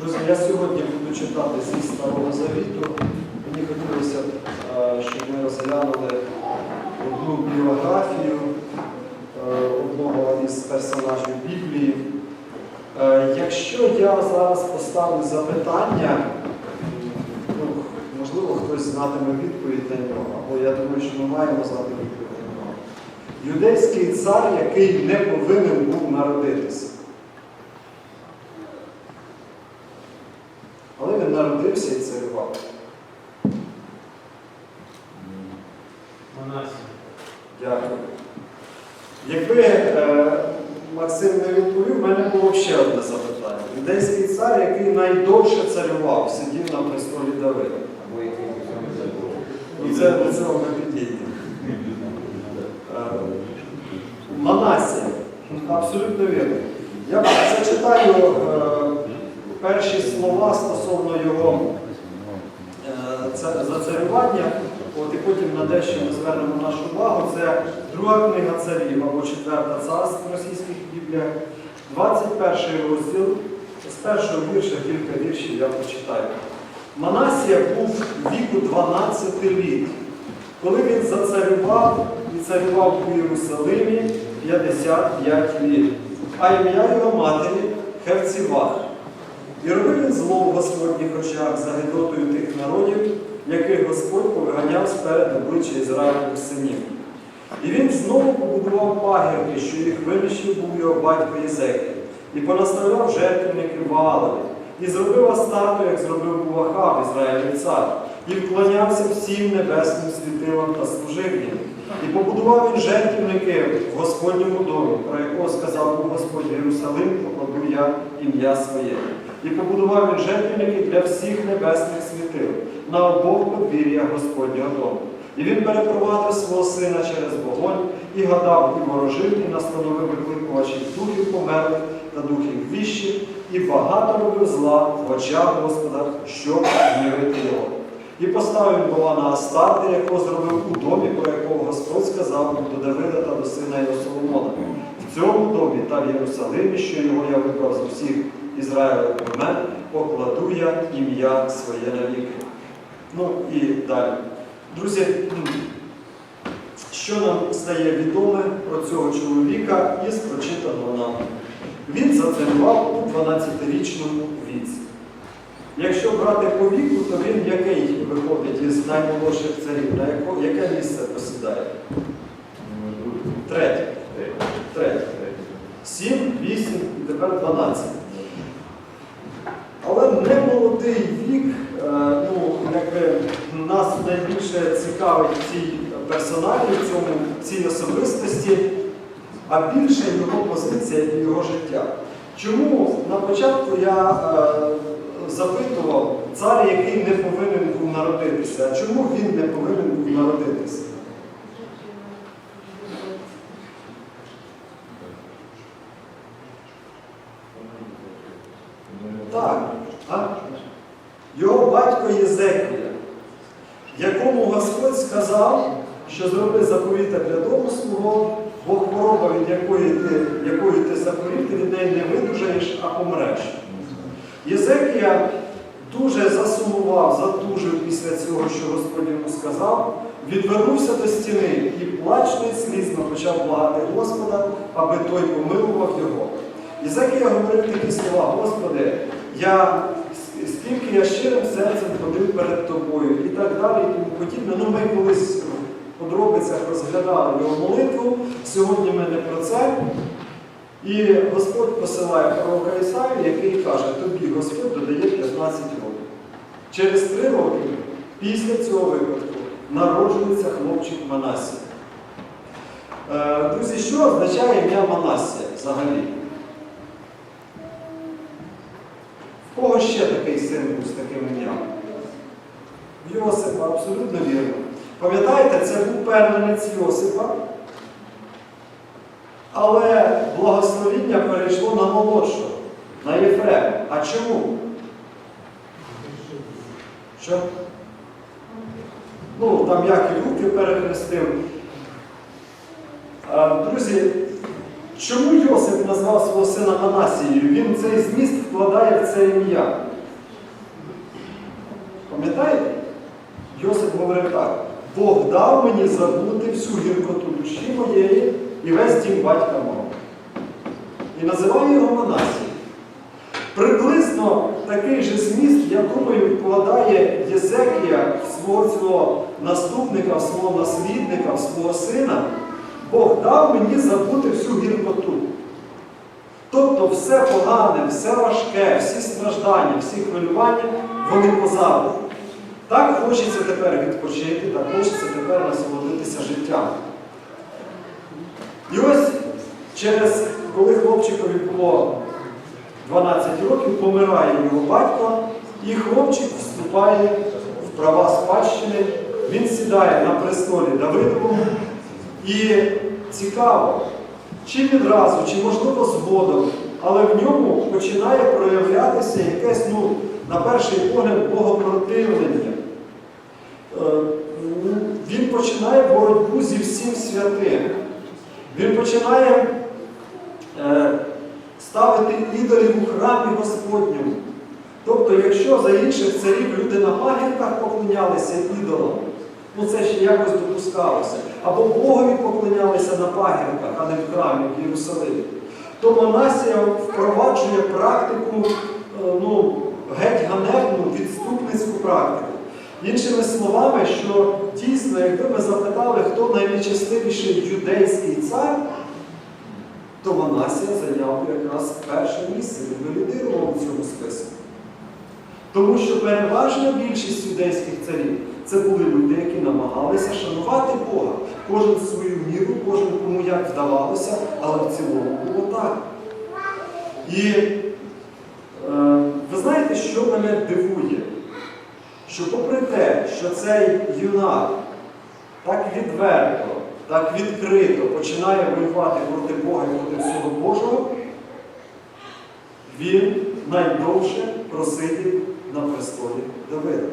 Друзі, я сьогодні буду читати зі Старого Завіту. Мені хотілося е, щоб ми розглянули одну біографію е, одного із персонажів Біблії. Е, Якщо я зараз поставлю запитання, ну, можливо, хтось знатиме відповідь на нього, або я думаю, що ми маємо знати відповідь на нього. Юдейський цар, який не повинен був народитися. Але він народився і царював. Манасі. Дякую. Якби е, Максим не відповів, в мене було ще одне запитання. Юдейський цар, який найдовше царював, сидів на престолі Давида. Або який у цьому забув. І це до цього ми підійдемо. Е, Манасія. Абсолютно вірно. Я зачитаю е, перші слова стосовно його е, це- зацарювання, от, і потім на дещо ми звернемо нашу увагу. Це друга книга царів або четверта царств російських бібліях, 21 розділ. З першого вірша кілька віршів я прочитаю. Манасія був віку 12 літ, коли він зацарював і царював у Єрусалимі 55 літ, а ім'я його матері Хевцівах. І робив він зло в Господніх очах за гидотою тих народів, яких Господь повиганяв сперед обличчя Ізраїлевих синів. І він знову побудував пагірки, що їх винищив був його батько Єзекія, і понаставляв жертвенників Ваалові, і зробив Астарту, як зробив був Ахав, Ізраїлів цар, і вклонявся всім небесним світилам та служив їм. І побудував він жертвенники в Господньому домі, про якого сказав був Господь Єрусалим, покладу я ім'я своє. І побудував він жертвенники для всіх небесних світил на обох подвір'ях Господнього дому. І він перепровадив свого сина через вогонь, і гадав, і ворожив, і настановив викликувачів духів померлих та духів віщих, і багато робив зла в очах Господа, щоб гнівити його. І поставив була на Астарти, якого зробив у домі, про якого Господь сказав до Давида та до сина його Соломона. В цьому домі та в Єрусалимі, що його я вибрав з усіх Ізраїлевих племен, покладу я ім'я своє навіки. Ну і далі. Друзі, що нам стає відоме про цього чоловіка із прочитаного нам? Він зацарював у 12-річному віці. Якщо брати по віку, то він який виходить із наймолодших царів, на яко, яке місце посідає? Третє. Третє. Сім, вісім і тепер 12. Але не молодий вік, е, ну, якби нас найбільше цікавить цій персоналі, цьому, цій особистості, а більше його позиція і його життя. Чому на початку я е, запитував цар, який не повинен був народитися, а чому він не повинен був народитися? Так. А? Його батько Господь сказав, що зроби заповіта для дому свого, бо хвороба, від якої ти, якої ти заповів, ти від неї не видужаєш, а помреш. Єзекія дуже засумував, затужив після цього, що Господь йому сказав, відвернувся до стіни і плачно і слізно почав благати Господа, аби той помилував його. Єзекія говорив такі слова, Господи, я скільки я щирим серцем ходив перед тобою і так далі, і тому подібне. Ну, ми колись в подробицях розглядали його молитву. Сьогодні ми не про це. І Господь посилає пророка Ісаю, який каже, тобі Господь додає 15 років. Через три роки після цього випадку народжується хлопчик Манасія. Е, Друзі, що означає ім'я Манасія взагалі? Ще такий був з таким ім'ям? Йосипа, абсолютно вірно. Пам'ятаєте, це був первенець Йосипа, але благословіння перейшло на молодшого, на Єфрема. А чому? Що? Ну, там як і руки перехрестив. Друзі, чому Йосип назвав свого сина Манасією? Він цей зміст вкладає в це ім'я. Пам'ятаєте? Йосип говорив так: Бог дав мені забути всю гіркоту душі моєї і весь дім батька мого. І називає його Манасій. Приблизно такий же зміст, я думаю, вкладає Єзекія в свого цього наступника, в свого наслідника, в свого сина. Бог дав мені забути всю гіркоту. Тобто все погане, все важке, всі страждання, всі хвилювання, вони позаду. Так хочеться тепер відпочити, так хочеться тепер насолодитися життям. І ось через, коли хлопчикові було 12 років, помирає його батько, і хлопчик вступає в права спадщини, він сідає на престолі Давидовому. І цікаво, чи відразу, чи можливо згодом, але в ньому починає проявлятися якесь, ну, на перший погляд, богопротивлення. Е, Він починає боротьбу зі всім святим. Він починає е, ставити ідолів у храмі Господньому. Тобто, якщо за інших царів люди на пагірках поклонялися ідолам, ну це ще якось допускалося, або Богові поклонялися на пагірках, а не в храмі в Єрусалимі, то Манасія впроваджує практику, е, ну, геть ганебну, відступницьку практику. Іншими словами, що дійсно, якби ми запитали, хто найнечестивіший юдейський цар, то Манасія зайняв якраз перше місце, він би лідирував у цьому списку. Тому що переважна більшість юдейських царів це були люди, які намагалися шанувати Бога. Кожен свою міру, кожен кому як вдавалося, але в цілому було так. І е, ви знаєте, що мене дивує? Що попри те, що цей юнак так відверто, так відкрито починає воювати проти Бога і проти всього Божого, він найдовше просидів на престолі Давида.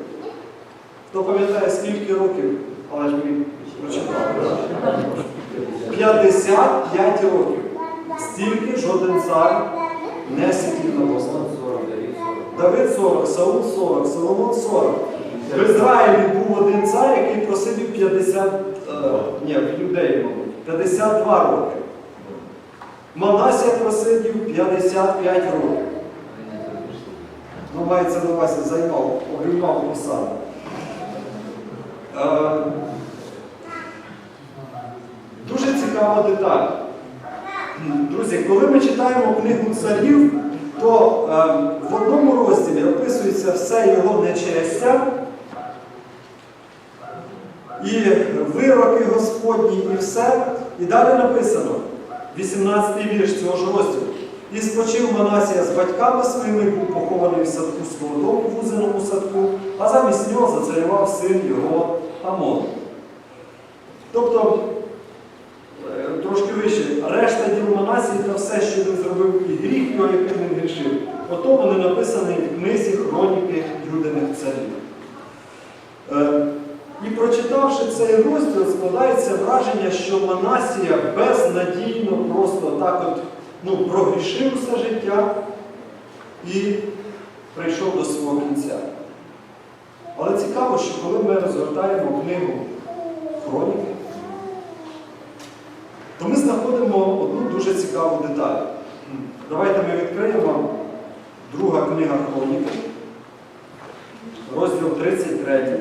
Хто пам'ятає, скільки років, але ж ми прочитали. 55 років. Стільки жоден цар не сидів на престолі. 49, 40. Давид 40, Саул 40, Соломон 40. В Ізраїлі був один цар, який просидів 50, е, ні, людей, мабуть, 52 роки. Манасія просидів 55 років. Ну, мається на увазі займав, обіймав посаду. Е, дуже цікава деталь. Друзі, коли ми читаємо книгу царів, то е, в одному розділі описується все його нечестя, і вироки Господні, і все. І далі написано, 18-й вірш цього ж розділу. І спочив Манасія з батьками своїми, був похований в садку свого дому в узеному садку, а замість нього зацарював син його Амон. Тобто, вище, решта діл Манасії та все, що він зробив, і гріх його, яким він грішив. Ото вони написані в книзі хроніки Юдиних царів. Е, І прочитавши цей розділ, складається враження, що Манасія безнадійно просто так от ну, прогрішив все життя і прийшов до свого кінця. Але цікаво, що коли ми розгортаємо книгу хроніки, то ми знаходимо одну дуже цікаву деталь. Давайте ми відкриємо друга книга хроніки, розділ 33.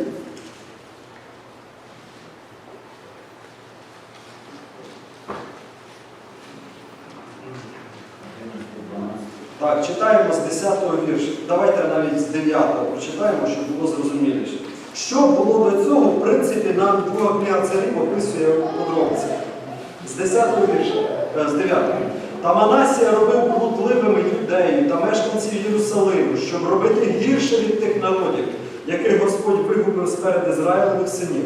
Так, читаємо з 10-го вірша. Давайте навіть з 9-го прочитаємо, щоб було зрозуміліше. Що було до цього, в принципі, нам друга книга царів описує подробиці. З 10-го вірша, е, з 9-го. Та Манасія робив блудливими юдею та мешканців Єрусалиму, щоб робити гірше від тих народів, яких Господь вигубив сперед Ізраїлевих синів.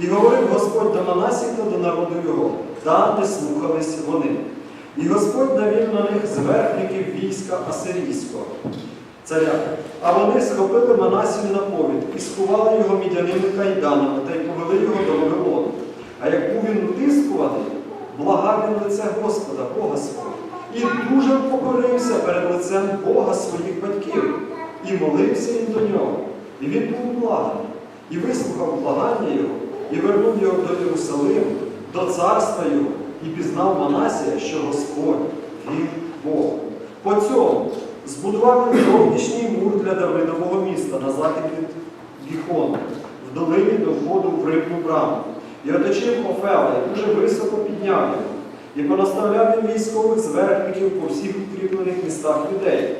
І говорив Господь до Манасії та до народу його, та не слухались вони. І Господь навів на них зверхників війська Асирійського царя. А вони схопили Манасію на повід і скували його мідяними кайданами та й повели його до Вавилону. А як був він утискуваний, благав він лице Господа, Бога свого, і дуже впокорився перед лицем Бога своїх батьків, і молився він до нього. І він був благаний, і вислухав благання його, і вернув його до Єрусалиму, до царства його, і пізнав Манасія, що Господь він Бог. По цьому збудував зовнішній мур для Давидового міста на захід від Гіхону, в долині до входу в рибну браму. І оточив Офела, і дуже високо підняв його. І понаставляв він військових зверхників по всіх укріплених містах людей.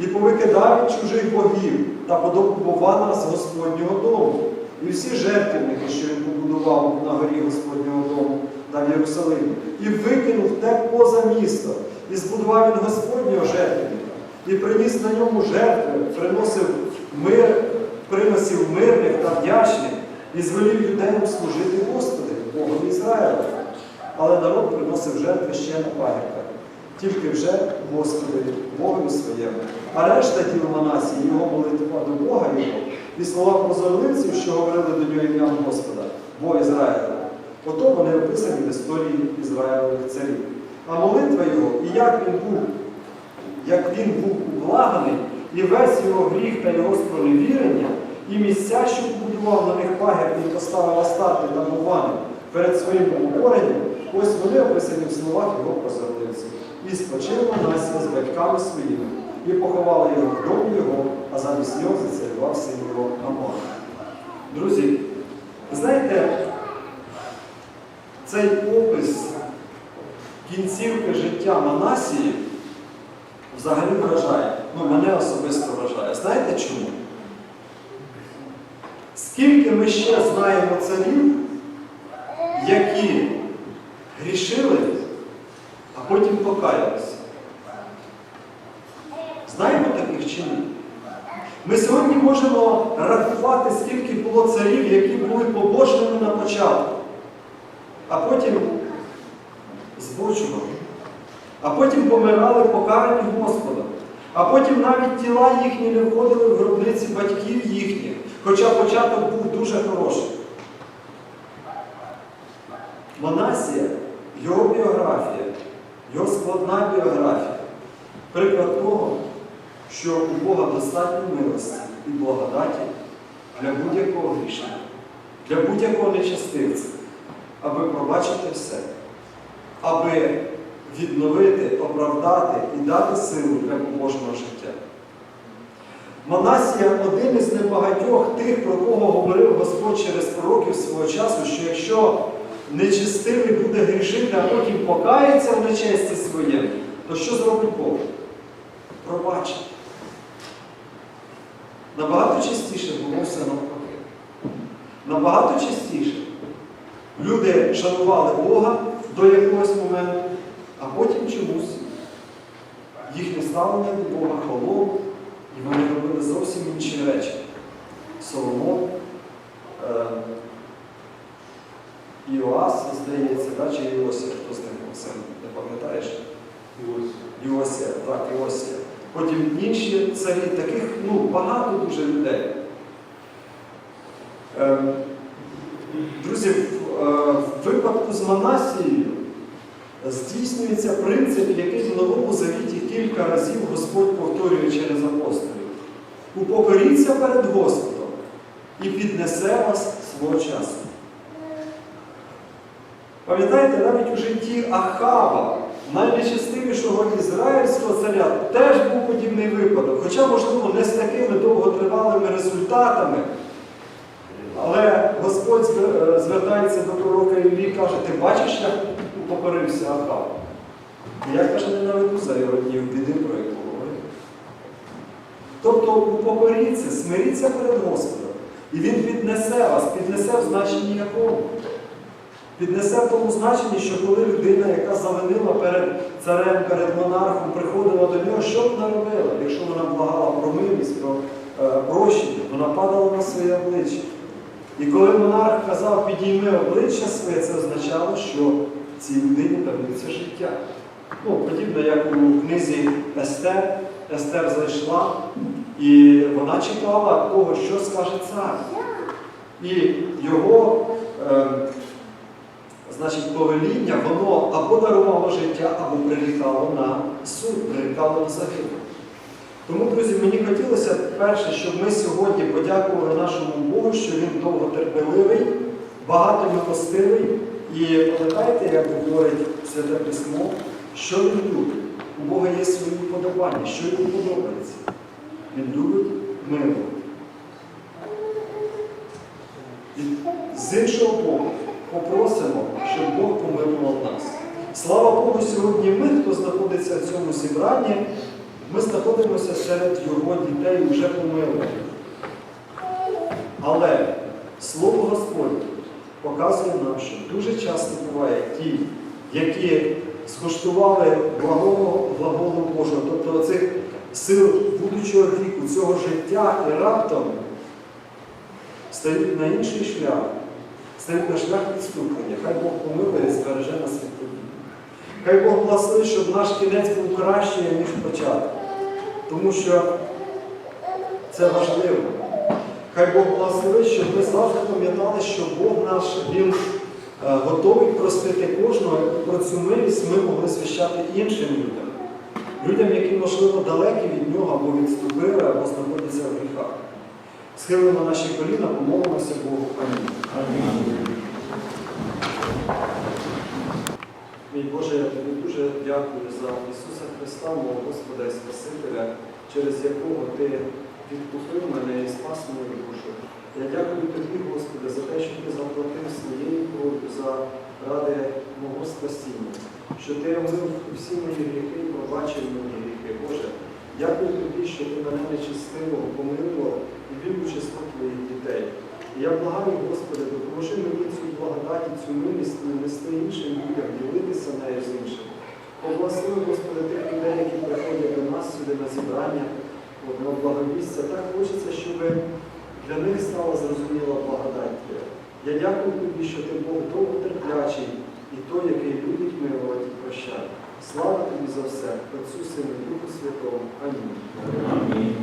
І повикидав чужих богів та подобувана з Господнього дому. І всі жертвенники, що він побудував на горі Господнього дому та в Єрусалимі, і викинув те поза місто, і збудував він Господнього жертвенника, і приніс на ньому жертви, приносив мир, приносів мирних та вдячних, і звелів юдеям служити Господи, Богом Ізраїля. Але народ приносив жертви ще на пагірках, тільки вже Господи, Богові своєму. А решта діл Манасії, його молитва до Бога його, і слова прозорливців, що говорили до нього ім'ям Господа, Бога Ізраїля. Ото вони описані в історії Ізраїлевих царів. А молитва його, і як він був, як він був ублаганий, і весь його гріх та його спроневірення, і місця, що побудував на них пагір, і поставив астарти та мовани перед своїм обговоренням, ось вони описані в словах його прозорливців. І спочив Манасія з батьками своїми, і поховали його в його, а замість нього зацарював син його Амон. Друзі, знаєте, цей опис кінцівки життя Манасії взагалі вражає. Ну, мене особисто вражає. Знаєте чому? Скільки ми ще знаємо царів, які грішили, а потім покаялися? Знаємо таких чи ні? Ми сьогодні можемо рахувати, скільки було царів, які були побожними на початку, а потім збочували, а потім помирали покарані Господа, а потім навіть тіла їхні не входили в гробниці батьків їхніх, хоча початок був дуже хороший. Монасія, його біографія, його складна біографія, приклад того, що у Бога достатньо милості і благодаті для будь-якого грішника, для будь-якого нечестивця, аби пробачити все, аби відновити, оправдати і дати силу для побожного життя. Манасія один із небагатьох тих, про кого говорив Господь через пророків свого часу, що якщо нечестивий буде грішити, а потім покається в нечесті своєму, то що зробить Бог? Пробачить. Набагато частіше було все навпаки. Набагато частіше люди шанували Бога до якогось моменту, а потім чомусь їхнє ставлення до Бога холодно, і вони робили зовсім інші речі. Соломон, е, Іоас, здається, да, чи Іосія, хто з ним Максим, не пам'ятаєш? Іосія, так, Іосія. Потім інші царі, таких ну, багато дуже людей. Ем, Друзі, в, е, в випадку з Манасією здійснюється принцип, який в Новому Завіті кілька разів Господь повторює через апостолів. Упокоріться перед Господом і піднесе вас свого часу. Пам'ятаєте, навіть у житті Ахава, найнечестивішого ізраїльського царя, теж був подібний випадок, хоча, можливо, не з такими довготривалими результатами. Але Господь е, звертається до пророка Іллі і каже, ти бачиш, як упокорився Ахав? Я каже, не наведу за його днів біди, про яку говорив. Тобто упокоріться, смиріться перед Господом. І Він піднесе вас, піднесе в значенні якому? Піднесе в тому значенні, що коли людина, яка завинила перед царем, перед монархом, приходила до нього, що вона робила? Якщо вона благала про милість, про е, прощення, вона падала на своє обличчя. І коли монарх казав, підійми обличчя своє, це означало, що цій людині дарується життя. Ну, подібно як у книзі Естер, Естер зайшла, і вона чекала того, що скаже цар. І його е, значить, повеління, воно або дарувало життя, або прирікало на суд, прирікало на загибель. Тому, друзі, мені хотілося перше, щоб ми сьогодні подякували нашому Богу, що Він довготерпеливий, багато милостивий. І пам'ятаєте, як говорить Святе Письмо, що він любить? У Бога є свої вподобання, що йому подобається. Він любить мило. І з іншого боку, попросимо, щоб Бог помилував нас. Слава Богу, сьогодні ми, хто знаходиться в цьому зібранні, ми знаходимося серед його дітей вже помилуваних. Але Слово Господнє показує нам, що дуже часто буває ті, які скуштували благого глаголу Божого, тобто оцих сил будучого віку, цього життя і раптом стають на інший шлях, стають на шлях відступлення. Хай Бог помилує і збереже нас від подій. Хай Бог благословить, щоб наш кінець був кращий, ніж початок. Тому що це важливо. Хай Бог благословить, щоб ми завжди пам'ятали, що Бог наш, Він готовий простити кожного, і про цю милість ми могли звіщати іншим людям. Людям, які, можливо, далекі від нього або відступили, або знаходяться в гріхах. Схилимо наші коліна, помолимося Богу. Амінь. Мій Боже, я тобі дуже дякую за Ісуса Христа, мого Господа і Спасителя, через якого Ти відкупив мене і спас мою душу. Я дякую тобі, Господи, за те, що ти заплатив своєю кров'ю за ради мого спасіння, що ти омив всі мої гріхи пробачив мої гріхи. Боже, дякую тобі, що ти мене нечистивого помилував і вів число твоїх дітей. І я благаю, Господи, допоможи мені цю благодаті, цю милість нести іншим людям, ділитися нею з іншим. Поблагослови, Господи, тих людей, які приходять до нас сюди на зібрання, на благовістя. Так хочеться, щоб для них стала зрозуміла благодать Твоя. Я дякую Тобі, що ти Бог довготерплячий і той, який любить милувати і прощати. Слава тобі за все, Отцю, Сину, Духу Святому. Амінь. Амінь.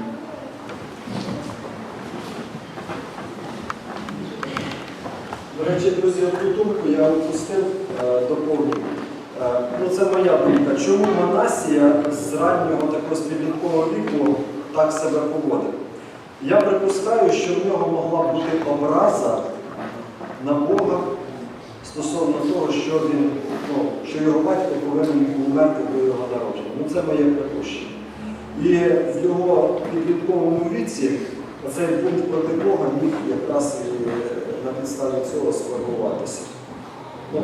До речі, друзі, одну думку я опустив е, доповню. Е, ну, це моя думка. Чому Манасія з раннього такого з підліткового віку так себе поводив? Я припускаю, що в нього могла бути образа на Бога стосовно того, що він, ну, що його батько повинен умерти до його народження. Ну це моє припущення. І в його підлітковому віці цей бунт проти Бога міг якраз і на підставі цього сформуватися. Ну,